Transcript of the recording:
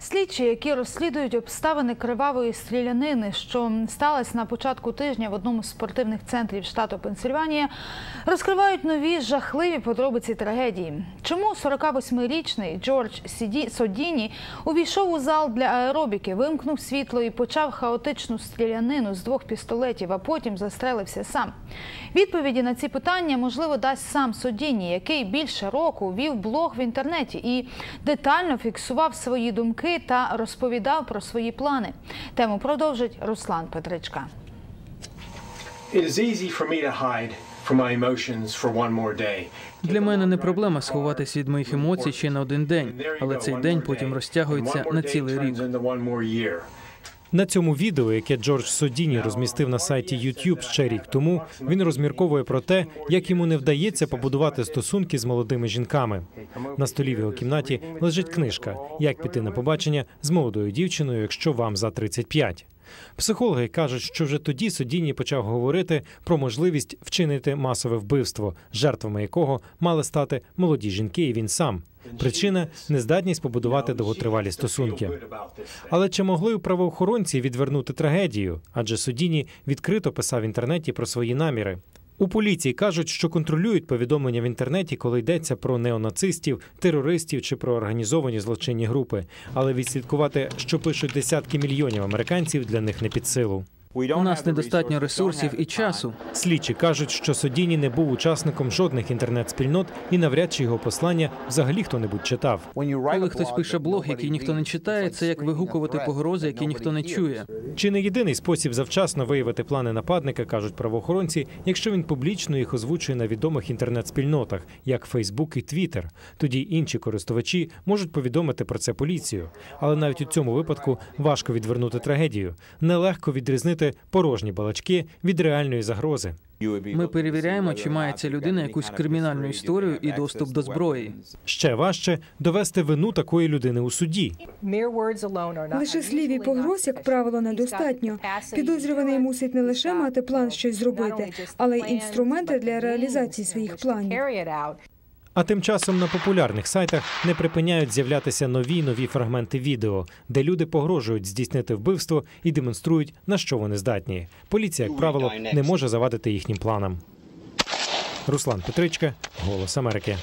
Слідчі, які розслідують обставини кривавої стрілянини, що сталася на початку тижня в одному з спортивних центрів штату Пенсильванія, розкривають нові жахливі подробиці трагедії. Чому 48-річний Джордж Содіні увійшов у зал для аеробіки, вимкнув світло і почав хаотичну стрілянину з двох пістолетів, а потім застрелився сам? Відповіді на ці питання можливо дасть сам Содіні, який більше року вів блог в інтернеті і детально фіксував свої думки та розповідав про свої плани. Тему продовжить Руслан Петричка. It is easy for me to hide. Для мене не проблема сховатися від моїх емоцій ще на один день, але цей день потім розтягується на цілий рік. На цьому відео, яке Джордж Содіні розмістив на сайті YouTube ще рік тому, він розмірковує про те, як йому не вдається побудувати стосунки з молодими жінками. На столі в його кімнаті лежить книжка Як піти на побачення з молодою дівчиною, якщо вам за 35». Психологи кажуть, що вже тоді судінні почав говорити про можливість вчинити масове вбивство, жертвами якого мали стати молоді жінки, і він сам. Причина нездатність побудувати довготривалі стосунки. Але чи могли правоохоронці відвернути трагедію? Адже Судіні відкрито писав в інтернеті про свої наміри. У поліції кажуть, що контролюють повідомлення в інтернеті, коли йдеться про неонацистів, терористів чи про організовані злочинні групи. Але відслідкувати, що пишуть десятки мільйонів американців, для них не під силу. У нас недостатньо ресурсів і часу. Слідчі кажуть, що Содіні не був учасником жодних інтернет-спільнот і навряд чи його послання взагалі хто-небудь читав. Коли хтось пише блог, який ніхто не читає, це як вигукувати погрози, які ніхто не чує. Чи не єдиний спосіб завчасно виявити плани нападника, кажуть правоохоронці, якщо він публічно їх озвучує на відомих інтернет-спільнотах, як Фейсбук і Твіттер. Тоді інші користувачі можуть повідомити про це поліцію. Але навіть у цьому випадку важко відвернути трагедію. Нелегко відрізнити порожні балачки від реальної загрози. Ми перевіряємо, чи має ця людина якусь кримінальну історію і доступ до зброї. Ще важче довести вину такої людини у суді. Лише слів і погроз, як правило, недостатньо. Підозрюваний мусить не лише мати план щось зробити, але й інструменти для реалізації своїх планів. А тим часом на популярних сайтах не припиняють з'являтися нові нові фрагменти відео, де люди погрожують здійснити вбивство і демонструють на що вони здатні. Поліція, як правило, не може завадити їхнім планам. Руслан Петричка, Голос Америки.